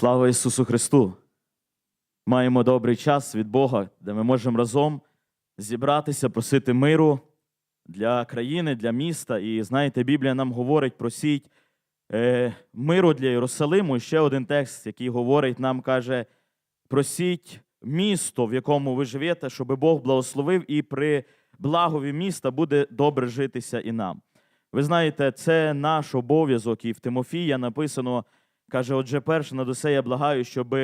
Слава Ісусу Христу! Маємо добрий час від Бога, де ми можемо разом зібратися, просити миру для країни, для міста. І знаєте, Біблія нам говорить, просіть е, миру для Єрусалиму. І ще один текст, який говорить, нам каже: просіть місто, в якому ви живете, щоб Бог благословив, і при благові міста буде добре житися і нам. Ви знаєте, це наш обов'язок, і в Тимофія написано. Каже, отже, перше над усе я благаю, щоб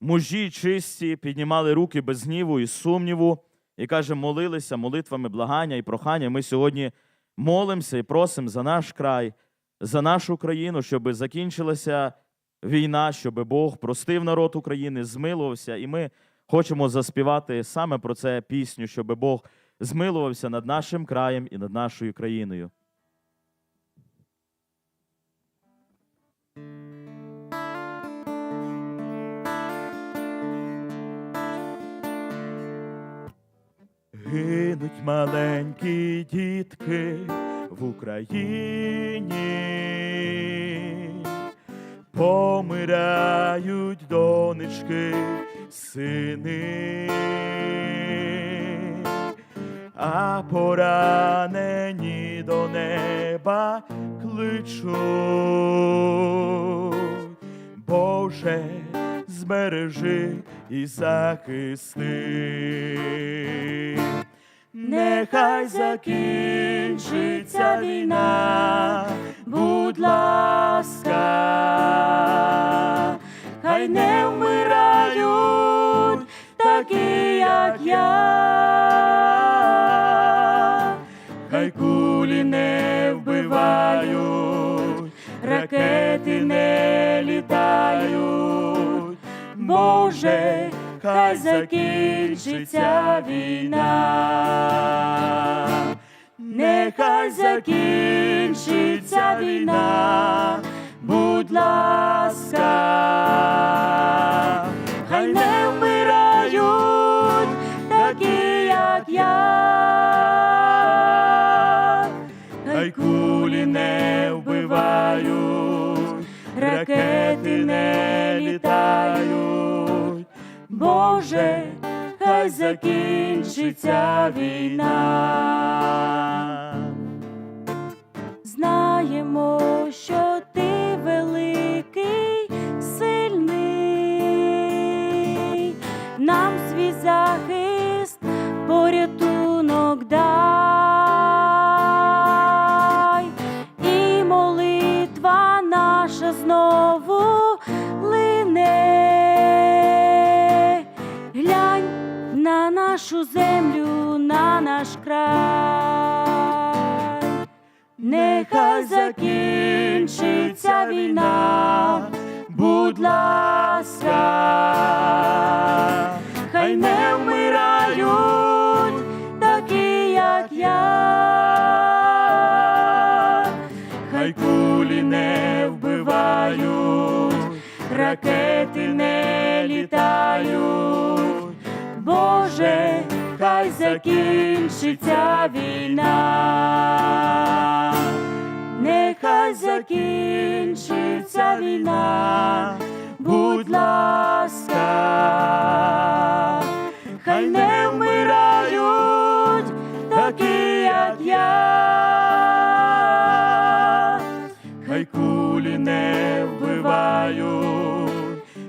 мужі чисті піднімали руки без гніву і сумніву, і каже, молилися молитвами благання і прохання. Ми сьогодні молимося і просимо за наш край, за нашу країну, щоб закінчилася війна, щоб Бог простив народ України, змилувався. І ми хочемо заспівати саме про це пісню, щоб Бог змилувався над нашим краєм і над нашою країною. Гинуть маленькі дітки в Україні, помирають донечки, сини, а поранені до неба кличуть. Боже, збережи і захисти. Нехай закінчиться війна, будь ласка, хай не вмирають такі, як я, хай кулі не вбивають, ракети не літають, Боже, хай закінчиться війна, нехай закінчиться війна, будь ласка, хай не вмирають такі, як я, хай кулі не вбивають, ракети Боже, хай закінчиться війна. Нашу землю, на наш край. Нехай закінчиться війна, будь ласка, хай не вмирають такі, як я, хай кулі не вбивають, ракети не літають. Боже, хай закінчиться війна, нехай закінчиться війна,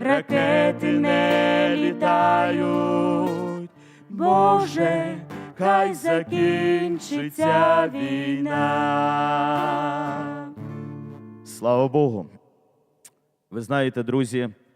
ракети не літають. Боже, хай закінчиться війна. Слава Богу. Ви знаєте, друзі,